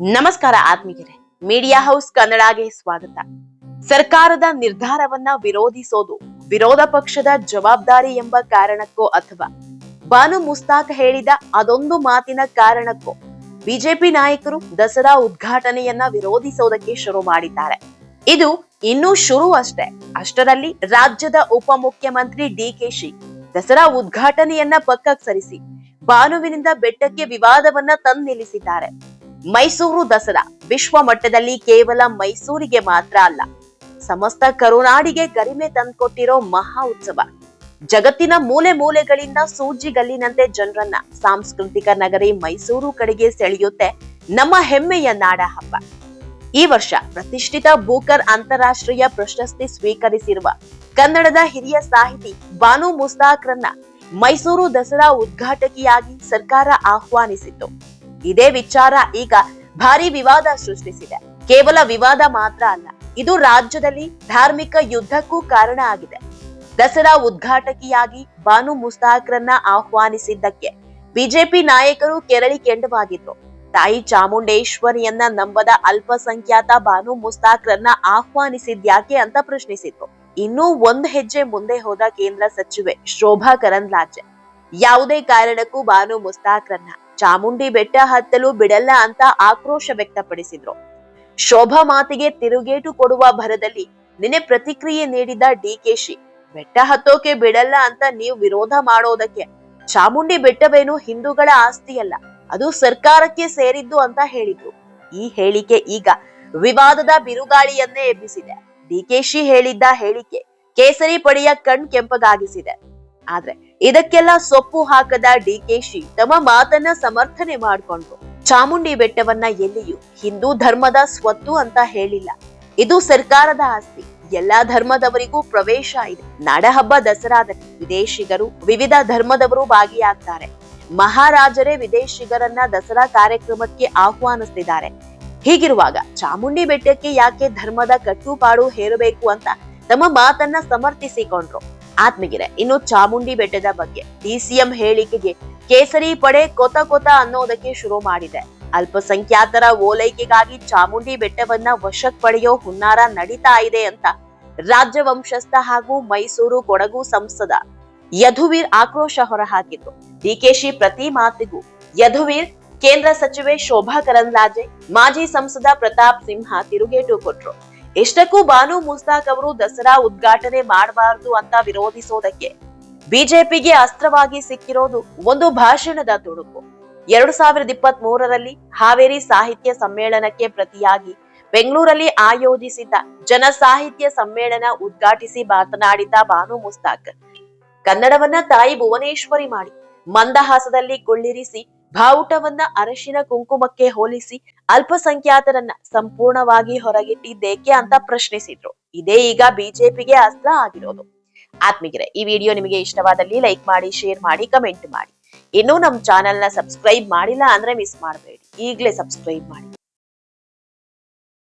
ನಮಸ್ಕಾರ ಆತ್ಮೀಯರೇ. Media house ಕನ್ನಡಗೆ ಸ್ವಾಗತ. ಸರ್ಕಾರದ ನಿರ್ಧಾರವನ್ನ ವಿರೋಧಿಸೋದು ವಿರೋಧ ಪಕ್ಷದ ಜವಾಬ್ದಾರಿ ಎಂಬ ಕಾರಣಕ್ಕೋ ಅಥವಾ? ಬಾನು ಮುಸ್ತಾಕ್ ಹೇಳಿದ ಅದೊಂದು ಮಾತಿನ ಕಾರಣಕ್ಕೋ? ಬಿಜೆಪಿ ನಾಯಕರು ದಸರಾ ಉದ್ಘಾಟನೆಯನ್ನ ವಿರೋಧಿಸೋದಕ್ಕೆ ಶುರು ಮಾಡಿದ್ದಾರೆ. ಇದು ಇನ್ನೂ ಶುರು ಅಷ್ಟೇ. ಅಷ್ಟರಲ್ಲಿ ರಾಜ್ಯದ ಉಪಮುಖ್ಯಮಂತ್ರಿ ಡಿಕೆಶಿ ದಸರಾ ಉದ್ಘಾಟನೆಯನ್ನ ಪಕ್ಕಕ್ಕೆ ಸರಿಸಿ, ಬಾನುವಿನಿಂದ ಬೆಟ್ಟಕ್ಕೆ ವಿವಾದವನ್ನ ತಂದು ನಿಲ್ಲಿಸಿದ್ದಾರೆ ಮೈಸೂರು ದಸರಾ. ವಿಶ್ವ ಮಟ್ಟದಲ್ಲಿ ಕೇವಲ ಮೈಸೂರಿಗೆ ಮಾತ್ರ ಅಲ್ಲ, ಸಮಸ್ತ ಕರುನಾಡಿಗೆ ಗರಿಮೆ ತಂದ್ಕೊಟ್ಟಿರೋ ಮಹಾ ಉತ್ಸವ. ಜಗತ್ತಿನ ಮೂಲೆ ಮೂಲೆಗಳಿಂದ ಸೂಜಿಗಲ್ಲಿನಂತೆ ಜನರನ್ನ ಸಾಂಸ್ಕೃತಿಕ ನಗರಿ ಮೈಸೂರು ಕಡೆಗೆ ಸೆಳೆಯುತ್ತೆ ನಮ್ಮ ಹೆಮ್ಮೆಯ ನಾಡ ಹಬ್ಬ ಈ ವರ್ಷ ಪ್ರತಿಷ್ಠಿತ ಬೂಕರ್ ಅಂತಾರಾಷ್ಟ್ರೀಯ ಪ್ರಶಸ್ತಿ ಸ್ವೀಕರಿಸಿರುವ ಕನ್ನಡದ ಹಿರಿಯ ಸಾಹಿತಿ ಬಾನು ಮುಸ್ತಾಕ್ರನ್ನ ಮೈಸೂರು ದಸರಾ ಉದ್ಘಾಟಕಿಯಾಗಿ ಸರ್ಕಾರ ಆಹ್ವಾನಿಸಿತ್ತು. ಇದೇ ವಿಚಾರ ಈಗ ಭಾರಿ ವಿವಾದ ಸೃಷ್ಟಿಸಿದೆ. ಕೇವಲ ವಿವಾದ ಮಾತ್ರ ಅಲ್ಲ, ಇದು ರಾಜ್ಯದಲ್ಲಿ ಧಾರ್ಮಿಕ ಯುದ್ಧಕ್ಕೂ ಕಾರಣ ಆಗಿದೆ. ದಸರಾ ಉದ್ಘಾಟಕಿಯಾಗಿ ಬಾನು ಮುಸ್ತಾಕ್ರನ್ನ ಆಹ್ವಾನಿಸಿದ್ದಕ್ಕೆ ಬಿಜೆಪಿ ನಾಯಕರು ಕೆರಳಿ ಕೆಂಡವಾಗಿದ್ರು ತಾಯಿ ಚಾಮುಂಡೇಶ್ವರಿಯನ್ನ ನಂಬದ ಅಲ್ಪಸಂಖ್ಯಾತ ಬಾನು ಮುಸ್ತಾಕ್ರನ್ನ ಆಹ್ವಾನಿಸಿದ್ಯಾಕೆ ಅಂತ ಪ್ರಶ್ನಿಸಿದ್ರು ಇನ್ನೂ ಒಂದು ಹೆಜ್ಜೆ ಮುಂದೆ ಹೋದ ಕೇಂದ್ರ ಸಚಿವೆ ಶೋಭಾ ಕರಂದ್ಲಾಜೆ. ಯಾವುದೇ ಕಾರಣಕ್ಕೂ ಬಾನು ಮುಸ್ತಾಕ್ರನ್ನ. ಚಾಮುಂಡಿ ಬೆಟ್ಟ ಹತ್ತಲು ಬಿಡಲ್ಲ ಅಂತ ಆಕ್ರೋಶ ವ್ಯಕ್ತಪಡಿಸಿದ್ರು. ಶೋಭಾ ಮಾತಿಗೆ ತಿರುಗೇಟು ಕೊಡುವ ಭರದಲ್ಲಿ ನಿನ್ನೆ ಪ್ರತಿಕ್ರಿಯೆ ನೀಡಿದ ಡಿಕೆಶಿ ಬೆಟ್ಟ ಹತ್ತೋಕೆ ಬಿಡಲ್ಲ ಅಂತ ನೀವು ವಿರೋಧ ಮಾಡೋದಕ್ಕೆ ಚಾಮುಂಡಿ ಬೆಟ್ಟವೇನು ಹಿಂದೂಗಳ ಆಸ್ತಿಯಲ್ಲ, ಅದು ಸರ್ಕಾರಕ್ಕೆ ಸೇರಿದ್ದು ಅಂತ ಹೇಳಿದ್ರು. ಈ ಹೇಳಿಕೆ ಈಗ ವಿವಾದದ ಬಿರುಗಾಳಿಯನ್ನೇ ಎಬ್ಬಿಸಿದೆ. ಡಿಕೆಶಿ ಹೇಳಿದ್ದ ಹೇಳಿಕೆ ಕೇಸರಿ ಪಡೆಯ ಕಣ್ ಕೆಂಪಗಾಗಿಸಿದೆ ಆದ್ರೆ ಇದಕ್ಕೆಲ್ಲ ಸೊಪ್ಪು ಹಾಕದ ಡಿಕೆಶಿ ತಮ್ಮ ಮಾತನ್ನ ಸಮರ್ಥನೆ ಮಾಡಿಕೊಂಡ್ರು. ಚಾಮುಂಡಿ ಬೆಟ್ಟವನ್ನ ಎಲ್ಲಿಯೂ ಹಿಂದೂ ಧರ್ಮದ ಸ್ವತ್ತು ಅಂತ ಹೇಳಿಲ್ಲ. ಇದು ಸರ್ಕಾರದ ಆಸ್ತಿ. ಎಲ್ಲಾ ಧರ್ಮದವರಿಗೂ ಪ್ರವೇಶ ಇದೆ. ನಾಡಹಬ್ಬ ದಸರಾದಲ್ಲಿ ವಿದೇಶಿಗರು ವಿವಿಧ ಧರ್ಮದವರು ಭಾಗಿಯಾಗ್ತಾರೆ. ಮಹಾರಾಜರೇ ವಿದೇಶಿಗರನ್ನ ದಸರಾ ಕಾರ್ಯಕ್ರಮಕ್ಕೆ ಆಹ್ವಾನಿಸ್ತಿದ್ದಾರೆ. ಹೀಗಿರುವಾಗ ಚಾಮುಂಡಿ ಬೆಟ್ಟಕ್ಕೆ ಯಾಕೆ ಧರ್ಮದ ಕಟ್ಟುಪಾಡು ಹೇರಬೇಕು ಅಂತ ತಮ್ಮ ಮಾತನ್ನ ಸಮರ್ಥಿಸಿಕೊಂಡ್ರು. ಆತ್ಮಗಿರೆ ಇನ್ನು ಚಾಮುಂಡಿ ಬೆಟ್ಟದ ಬಗ್ಗೆ ಡಿಸಿಎಂ ಹೇಳಿಕೆಗೆ ಕೇಸರಿ ಪಡೆ ಕೊತ ಕೊತ ಅನ್ನೋದಕ್ಕೆ ಶುರು ಮಾಡಿದೆ. ಅಲ್ಪಸಂಖ್ಯಾತರ ಓಲೈಕೆಗಾಗಿ ಚಾಮುಂಡಿ ಬೆಟ್ಟವನ್ನ ವಶಕ್ ಪಡೆಯೋ ಹುನ್ನಾರ ನಡೀತಾ ಇದೆ ಅಂತ ರಾಜ್ಯ ವಂಶಸ್ಥ ಹಾಗೂ ಮೈಸೂರು ಕೊಡಗು ಸಂಸದ ಯಧುವೀರ್ ಆಕ್ರೋಶ ಹೊರಹಾಕಿದ್ರು ಡಿಕೆಶಿ ಪ್ರತಿ ಮಾತಿಗೂ ಯಧುವೀರ್ ಕೇಂದ್ರ ಸಚಿವೆ ಶೋಭಾ ಕರಂದ್ಲಾಜೆ, ಮಾಜಿ ಸಂಸದ ಪ್ರತಾಪ್ ಸಿಂಹ ತಿರುಗೇಟು ಕೊಟ್ರು. ಇಷ್ಟಕ್ಕೂ ಬಾನು ಮುಸ್ತಾಕ್ ಅವರು ದಸರಾ ಉದ್ಘಾಟನೆ ಮಾಡಬಾರದು ಅಂತ ವಿರೋಧಿಸೋದಕ್ಕೆ ಬಿಜೆಪಿಗೆ ಅಸ್ತ್ರವಾಗಿ ಸಿಕ್ಕಿರೋದು ಒಂದು ಭಾಷಣದ ತುಣುಕು. ಎರಡು ಸಾವಿರದ ಇಪ್ಪತ್ತ್ ಮೂರರಲ್ಲಿ ಹಾವೇರಿ ಸಾಹಿತ್ಯ ಸಮ್ಮೇಳನಕ್ಕೆ ಪ್ರತಿಯಾಗಿ ಬೆಂಗಳೂರಲ್ಲಿ ಆಯೋಜಿಸಿದ್ದ ಜನ ಸಾಹಿತ್ಯ ಸಮ್ಮೇಳನ ಉದ್ಘಾಟಿಸಿ ಮಾತನಾಡಿದ ಬಾನು ಮುಸ್ತಾಕ್, ಕನ್ನಡವನ್ನ ತಾಯಿ ಭುವನೇಶ್ವರಿ ಮಾಡಿ, ಮಂದಹಾಸದಲ್ಲಿ ಕೊಳ್ಳಿರಿಸಿ ಬಾವುಟವನ್ನ ಅರಶಿನ ಕುಂಕುಮಕ್ಕೆ ಹೋಲಿಸಿ ಅಲ್ಪಸಂಖ್ಯಾತರನ್ನ ಸಂಪೂರ್ಣವಾಗಿ ಹೊರಗಿಟ್ಟಿದ್ದೇಕೆ ಅಂತ ಪ್ರಶ್ನಿಸಿದ್ರು. ಇದೇ ಈಗ ಬಿಜೆಪಿಗೆ ಅಸ್ತ್ರ ಆಗಿರೋದು. ಆತ್ಮಿಗಿರೆ ಈ ವಿಡಿಯೋ ನಿಮಗೆ ಇಷ್ಟವಾದಲ್ಲಿ ಲೈಕ್ ಮಾಡಿ, ಶೇರ್ ಮಾಡಿ, ಕಮೆಂಟ್ ಮಾಡಿ. ಇನ್ನೂ ನಮ್ಮ ಚಾನೆಲ್ನ ಸಬ್ಸ್ಕ್ರೈಬ್ ಮಾಡಿಲ್ಲ ಅಂದ್ರೆ ಮಿಸ್ ಮಾಡಬೇಡಿ. ಈಗಲೇ ಸಬ್ಸ್ಕ್ರೈಬ್ ಮಾಡಿ.